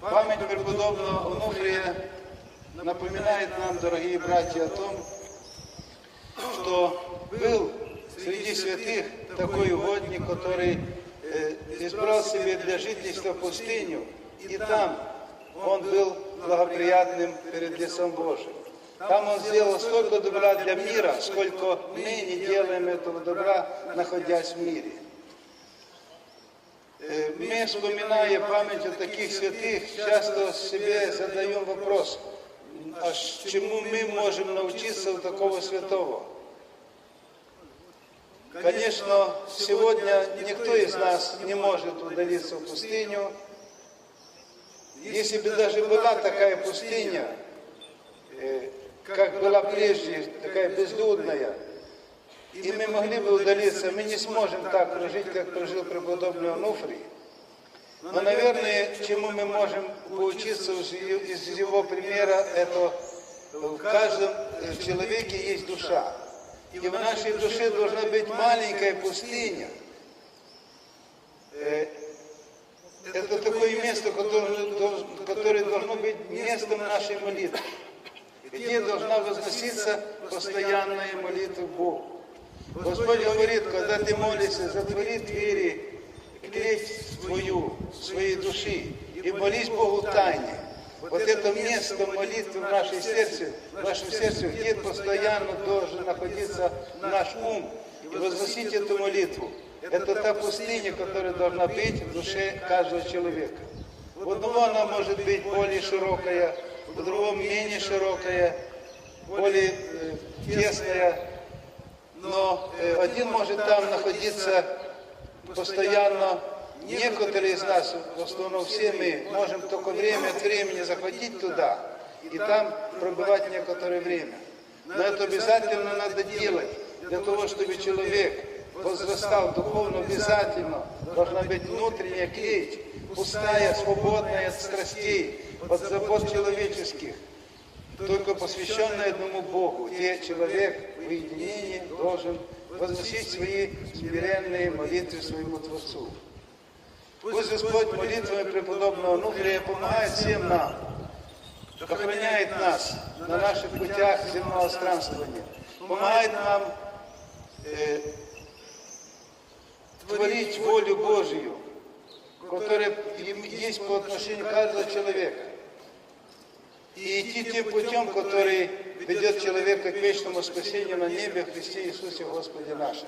Память преподобного Онуфрия напоминает нам, дорогие братья, о том, что был среди святых такой угодник, который э, избрал себе для жительства пустыню, и там он был благоприятным перед лицом Божьим. Там он сделал столько добра для мира, сколько мы не делаем этого добра, находясь в мире. Мы, вспоминая память о таких святых, часто себе задаем вопрос, а чему мы можем научиться у такого святого? Конечно, сегодня никто из нас не может удалиться в пустыню. Если бы даже была такая пустыня, э, как была прежде, такая безлюдная, и мы могли бы удалиться, мы не сможем так прожить, как прожил преподобный Онуфрий. Но, наверное, чему мы можем поучиться из его примера, это в каждом человеке есть душа. И в нашей душе должна быть маленькая пустыня. Э, Это такое место, которое, дол- которое должно быть местом нашей молитвы, где должна возноситься постоянная молитва Богу. Господь говорит, когда ты молишься, затвори двери, своей души и молись Богу в тайне. Вот это место молитвы в нашей сердце, в нашем сердце, где постоянно должен находиться наш ум и возносить эту молитву. Это та пустыня, которая должна быть в душе каждого человека. У одного она может быть более широкая, у другого менее широкая, более э, тесная, но э, один может там находиться постоянно. Некоторые из нас, в основном все мы, можем только время от времени заходить туда и там пробывать некоторое время. Но это обязательно надо делать для того, чтобы человек возрастал духовно, обязательно должна быть внутренняя клеть, пустая, свободная от страстей, от забот человеческих только посвященный одному Богу, где человек в уединении должен возносить свои смиренные молитвы своему Творцу. Пусть Господь молитвами преподобного Нуфрия помогает всем нам, охраняет нас на наших путях земного странствования, помогает нам э, творить волю Божию, которая есть по отношению каждого человека и идти тем путем, который ведет человека к вечному спасению на небе в Христе Иисусе Господе нашем.